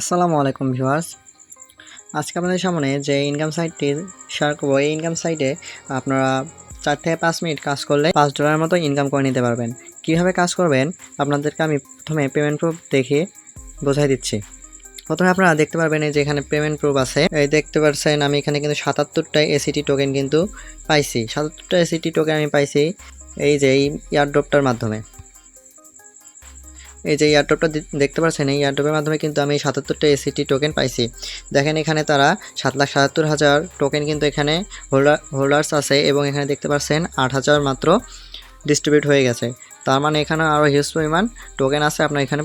আসসালামু আলাইকুম ভিউয়ার্স। আজকে আপনাদের সামনে যে ইনকাম সাইটটির শেয়ার করব, এই ইনকাম সাইটে আপনারা চার থেকে পাঁচ মিনিট কাজ করলে পাঁচ ডলারের মতো ইনকাম করে নিতে পারবেন। কীভাবে কাজ করবেন? আপনাদেরকে আমি প্রথমে পেমেন্ট প্রুফ দেখে বোঝাই দিচ্ছি। প্রথমে আপনারা দেখতে পারবেন এই যে এখানে পেমেন্ট প্রুফ আছে। এই দেখতে পাচ্ছেন আমি এখানে কিন্তু সাতাত্তরটা এসিটি টোকেন কিন্তু পাইছি। সাতাত্তরটা এসিটি টোকেন আমি পাইছি এই যে এই ইয়ারড্রপটার মাধ্যমে। এই যে এয়ারড্রপটা দেখতে পাচ্ছেন, এই এয়ারড্রপের মাধ্যমে কিন্তু আমি সাতাত্তরটা এসিটি টোকেন পাইছি। দেখেন এখানে তারা সাত লাখ সাতাত্তর হাজার টোকেন কিন্তু এখানে হোল্ডার হোল্ডার্স আছে এবং এখানে দেখতে পাচ্ছেন আট হাজার মাত্র ডিস্ট্রিবিউট হয়ে গেছে। তার মানে এখানে আরও হিউজ পরিমাণ টোকেন আছে, আপনার এখানে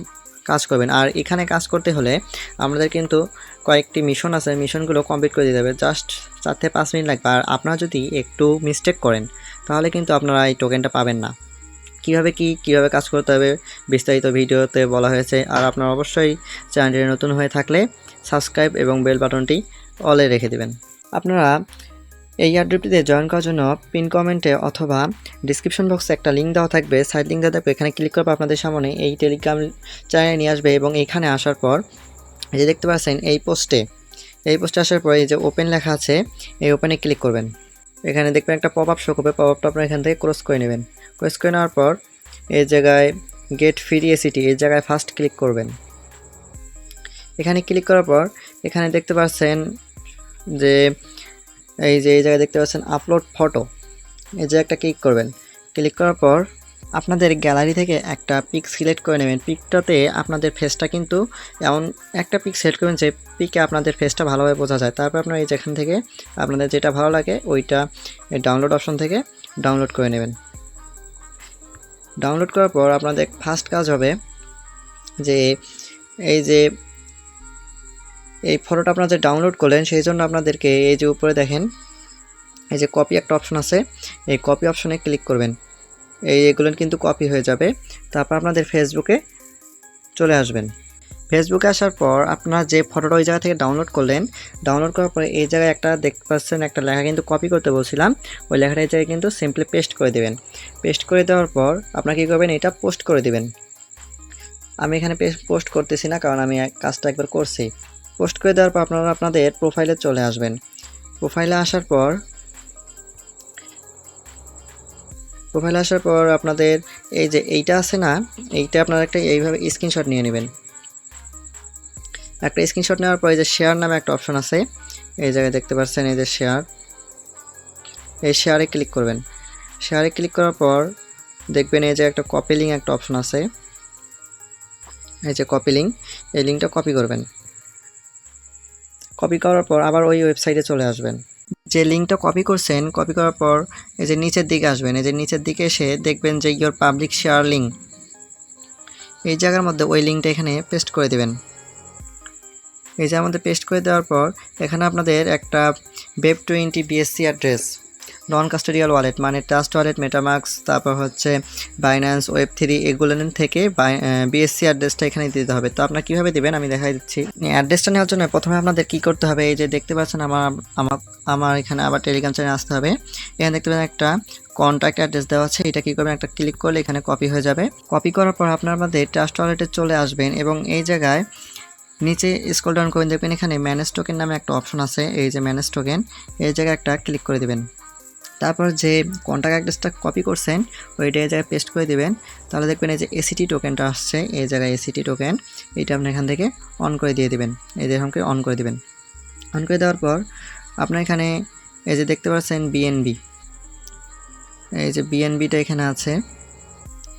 কাজ করবেন। আর এখানে কাজ করতে হলে আমাদের কিন্তু কয়েকটি মিশন আছে মিশনগুলো কমপ্লিট করে দিতে হবে। জাস্ট চার থেকে পাঁচ মিনিট লাগবে। আর আপনারা যদি একটু মিস্টেক করেন, তাহলে কিন্তু আপনারা এই টোকেনটা পাবেন না। কীভাবে কি, কীভাবে কাজ করতে হবে বিস্তারিত ভিডিওতে বলা হয়েছে। আর আপনারা অবশ্যই চ্যানেলটি নতুন হয়ে থাকলে সাবস্ক্রাইব এবং বেল বাটনটি অলে রেখে দেবেন। আপনারা এই ইয়ারড্রিপটিতে জয়েন করার জন্য পিন কমেন্টে অথবা ডিসক্রিপশন বক্সে একটা লিঙ্ক দেওয়া থাকবে। সাইড লিঙ্ক দেওয়া থাকবে। এখানে ক্লিক করবে আপনাদের সামনে এই টেলিগ্রাম চ্যানেলে নিয়ে আসবে এবং এখানে আসার পর যে দেখতে পাচ্ছেন, এই পোস্টে এই পোস্টে আসার পর এই যে ওপেন লেখা আছে, এই ওপেনে ক্লিক করবেন। এখানে দেখবেন একটা পপ আপ শো করবে। পপ আপটা আপনারা এখান থেকে ক্রস করে নেবেন। ক্রস করে নেওয়ার পর এই জায়গায় গেট ফ্রি এসিটি এই জায়গায় ফার্স্ট ক্লিক করবেন। এখানে ক্লিক করার পর, এখানে দেখতে পাচ্ছেন যে, এই যে, এই জায়গায় দেখতে পাচ্ছেন আপলোড ফটো এই যে একটা ক্লিক করবেন। ক্লিক করার পর, আপনাদের গ্যালারি থেকে একটা পিক সিলেক্ট করে নেবেন। পিকটাতে আপনাদের ফেসটা কিন্তু এমন একটা পিক সিলেক্ট করবেন যে পিকে আপনাদের ফেসটা ভালোভাবে বোঝা যায়। তারপর আপনারা এই যেখান থেকে আপনাদের যেটা ভালো লাগে, ওইটা ডাউনলোড অপশন থেকে ডাউনলোড করে নেবেন। ডাউনলোড করার পর আপনাদের ফার্স্ট কাজ হবে যে এই যে এই ফটোটা আপনারা যে ডাউনলোড করলেন, সেই জন্য আপনাদেরকে এই যে উপরে দেখেন, এই যে কপি একটা অপশন আছে, এই কপি অপশনে ক্লিক করবেন। এই এগুলো কিন্তু কপি হয়ে যাবে। তারপর আপনাদের ফেসবুকে চলে আসবেন। ফেসবুকে আসার পর আপনারা যে ফটোটা ওই জায়গা থেকে ডাউনলোড করলেন ডাউনলোড করার পরে এই জায়গায় একটা দেখতে পাচ্ছেন, একটা লেখা কিন্তু কপি করতে বলছিলাম। ওই লেখাটা এই জায়গায় কিন্তু সিম্পলি পেস্ট করে দেবেন। পেস্ট করে দেওয়ার পর আপনারা কী করবেন, এটা পোস্ট করে দেবেন। আমি এখানে পোস্ট করতেছি না, কারণ আমি কাজটা একবার করছি। পোস্ট করে দেওয়ার পর আপনারা আপনাদের প্রোফাইলে চলে আসবেন। প্রোফাইলে আসার পর প্রোফাইলে আসার পর আপনাদের এই যে এইটা আছে না, এইটা আপনারা একটা এইভাবে স্ক্রিনশট নিয়ে নেবেন। একটা স্ক্রিনশট নেওয়ার পর এই যে শেয়ার নামে একটা অপশন আছে। এই জায়গায় দেখতে পাচ্ছেন এই যে শেয়ার এই শেয়ারে ক্লিক করবেন। শেয়ারে ক্লিক করার পর দেখবেন এই যে একটা কপি লিঙ্ক একটা অপশন আছে। এই যে কপি লিঙ্ক এই লিঙ্কটা কপি করবেন। কপি করার পর আবার ওই ওয়েবসাইটে চলে আসবেন। যে লিঙ্কটা কপি করছেন কপি করার পর এই যে নিচের দিকে আসবেন। এই যে নিচের দিকে এসে দেখবেন যে ইয়োর পাবলিক শেয়ার লিঙ্ক এই জায়গার মধ্যে ওই লিঙ্কটা এখানে পেস্ট করে দেবেন। এই যে আমাদের পেস্ট করে দেওয়ার পর, এখানে আপনাদের একটা BEP twenty BSC address non custodial wallet মানে ট্রাস্ট ওয়ালেট মেটামার্কস তারপর হচ্ছে বাইন্যান্স ওয়েব থ্রি এগুলো থেকে বিএসসি অ্যাড্রেসটা এখানে দিতে হবে। তো আপনারা কীভাবে দেবেন আমি দেখাই দিচ্ছি। অ্যাড্রেসটা নেওয়ার জন্য প্রথমে আপনাদের কী করতে হবে, এই যে দেখতে পাচ্ছেন আমার আমার এখানে আবার টেলিগ্রাম চ্যানেলে আসতে হবে। এখানে দেখতে পাচ্ছেন একটা কন্ট্যাক্ট অ্যাড্রেস দেওয়া আছে, এটা কী করবেন, একটা ক্লিক করলে এখানে কপি হয়ে যাবে। কপি করার পর আপনার আমাদের ট্রাস্ট ওয়ালেটে চলে আসবেন এবং এই জায়গায় নিচে স্ক্রল ডাউন করে দেখবেন এখানে ম্যানেজ টোকেন নামে একটা অপশন আছে, এই যে ম্যানেজ টোকেন এই জায়গায় একটা ক্লিক করে দেবেন। তারপর যে কন্ট্যাক্ট অ্যাড্রেসটা কপি করছেন, ওইটা এই জায়গায় পেস্ট করে দেবেন। তাহলে দেখবেন এই যে এসিটি টোকেনটা আসছে, এই জায়গায় এসিটি টোকেন এইটা আপনি এখান থেকে অন করে দিয়ে দেবেন। এই যে এখানকে অন করে দেবেন। অন করে দেওয়ার পর আপনার এখানে এই যে দেখতে পাচ্ছেন বিএনবি এই যে বিএনবিটা এখানে আছে,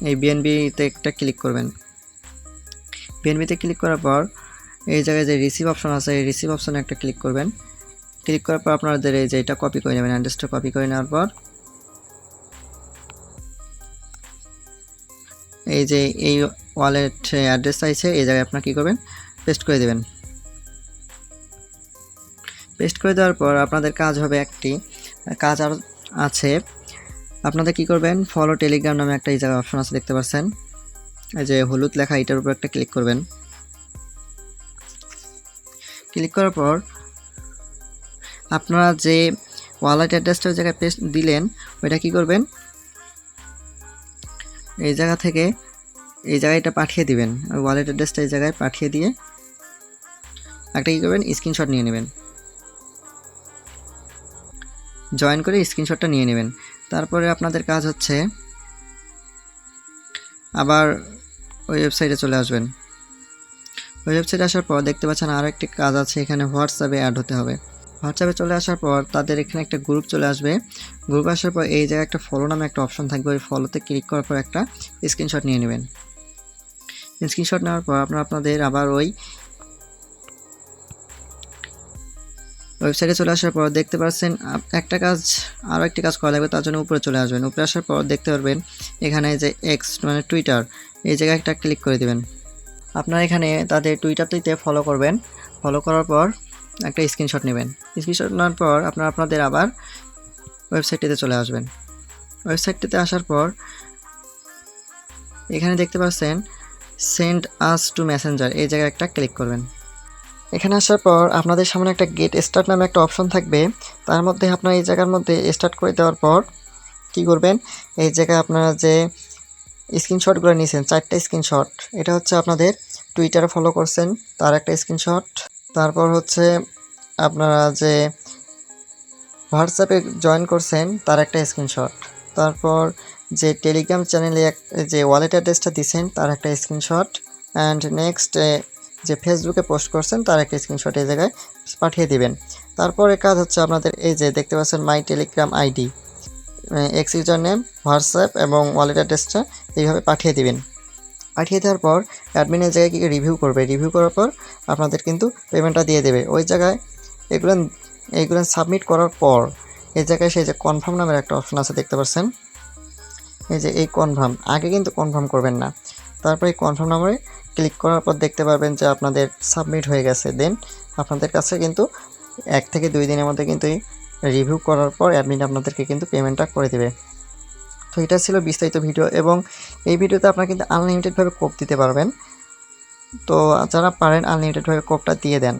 এই বিএনবিতে একটা ক্লিক করবেন। বিএনবিতে ক্লিক করার পর এই জায়গায় যে রিসিভ অপশন আছে, এই রিসিভ অপশনে একটা ক্লিক করবেন। ক্লিক করার পর আপনাদের এই যে এটা কপি করে নেবেন অ্যাড্রেসটা কপি করে নেওয়ার পর। এই যে এই ওয়ালেট অ্যাড্রেস চাইছে, এই জায়গায় আপনার কী করবেন? পেস্ট করে দেবেন। পেস্ট করে দেওয়ার পর আপনাদের কাজ হবে একটি, কাজ আর আছে। আপনাদের কি করবেন? ফলো টেলিগ্রাম নামে একটা এই জায়গায় অপশন আছে, দেখতে পাচ্ছেন। এই যে হলুদ লেখা, এটার উপর একটা ক্লিক করবেন। ক্লিক করার পর আপনারা যে ওয়ালেট অ্যাড্রেসটা ওই জায়গায় পেস্ট দিলেন, ওইটা কি করবেন? এই জায়গা থেকে এই জায়গায় এটা পাঠিয়ে দিবেন। ওয়ালেট অ্যাড্রেসটা এই জায়গায় পাঠিয়ে দিয়ে একটা কী করবেন? স্ক্রিনশট নিয়ে নেবেন। জয়েন করে স্ক্রিনশটটা নিয়ে নেবেন। তারপরে আপনাদের কাজ হচ্ছে আবার ওই ওয়েবসাইটে চলে আসবেন। ওয়েবসাইটে আসার পর দেখতে পাচ্ছেন আরও একটি কাজ আছে, এখানে হোয়াটসঅ্যাপে অ্যাড হতে হবে। হোয়াটসঅ্যাপে চলে আসার পর তাদের এখানে একটা গ্রুপ চলে আসবে। গ্রুপ আসার পর এই জায়গায় একটা ফলো নামে একটা অপশন থাকবে, ওই ফলোতে ক্লিক করার পর একটা স্ক্রিনশট নিয়ে নেবেন। স্ক্রিনশট নেওয়ার পর আপনারা আপনাদের আবার ওই ওয়েবসাইটে চলে আসার পর দেখতে পাচ্ছেন একটা কাজ আরও একটি কাজ করা লাগবে, তার জন্য উপরে চলে আসবেন। উপরে আসার পর দেখতে পারবেন এখানে যে এক্স মানে টুইটার এই জায়গায় একটা ক্লিক করে দিবেন। আপনারা এখানে তাদের টুইটারটিতে ফলো করবেন। ফলো করার পর একটা স্ক্রিনশট নেবেন। স্ক্রিনশট নেওয়ার পর আপনারা আপনাদের আবার ওয়েবসাইটটিতে চলে আসবেন। ওয়েবসাইটটিতে আসার পর এখানে দেখতে পাচ্ছেন সেন্ড আস টু মেসেঞ্জার এই জায়গায় একটা ক্লিক করবেন। এখানে আসার পর আপনাদের সামনে একটা গেট স্টার্ট নামে একটা অপশন থাকবে। তার মধ্যে আপনার এই জায়গার মধ্যে স্টার্ট করে দেওয়ার পর কি করবেন? এই জায়গায় আপনারা যে স্ক্রিনশটগুলো নিয়েছেন চারটা স্ক্রিনশট। এটা হচ্ছে আপনাদের টুইটারে ফলো করছেন, তার একটা স্ক্রিনশট। তারপর হচ্ছে আপনারা যে হোয়াটসঅ্যাপে জয়েন করছেন, তার একটা স্ক্রিনশট। তারপর যে টেলিগ্রাম চ্যানেলে এক, যে ওয়ালেট অ্যাড্রেসটা দিছেন, তার একটা স্ক্রিনশট। অ্যান্ড নেক্সট যে ফেসবুকে পোস্ট করছেন, তার একটা স্ক্রিনশট এই জায়গায় পাঠিয়ে দিবেন। তারপরে কাজ হচ্ছে আপনাদের এই যে দেখতে পাচ্ছেন my Telegram ID X user name WhatsApp এবং ওয়ালেট অ্যাড্রেসটা এইভাবে পাঠিয়ে দিবেন। পাঠিয়ে দেওয়ার পর অ্যাডমিনের জায়গায় কি রিভিউ করবে। রিভিউ করার পর আপনাদের কিন্তু পেমেন্টটা দিয়ে দেবে। ওই জায়গায় এগুলো, এইগুলো সাবমিট করার পর এই জায়গায় সেই যে কনফার্ম নামের একটা অপশন আছে দেখতে পাচ্ছেন। এই যে এই কনফার্ম আগে কিন্তু কনফার্ম করবেন না। তারপর এই কনফার্ম নাম্বারে ক্লিক করার পর দেখতে পারবেন যে আপনাদের সাবমিট হয়ে গেছে। দেন আপনাদের কাছে কিন্তু এক থেকে দুই দিনের মধ্যে কিন্তু রিভিউ করার পর অ্যাডমিন আপনাদেরকে কিন্তু পেমেন্টটা করে দেবে। তো এটা ছিল বিস্তারিত ভিডিও এবং এই ভিডিওতে আপনারা কিন্তু আনলিমিটেডভাবে কোপ দিতে পারবেন। তো যারা পারেন আনলিমিটেডভাবে কোপটা দিয়ে দেন।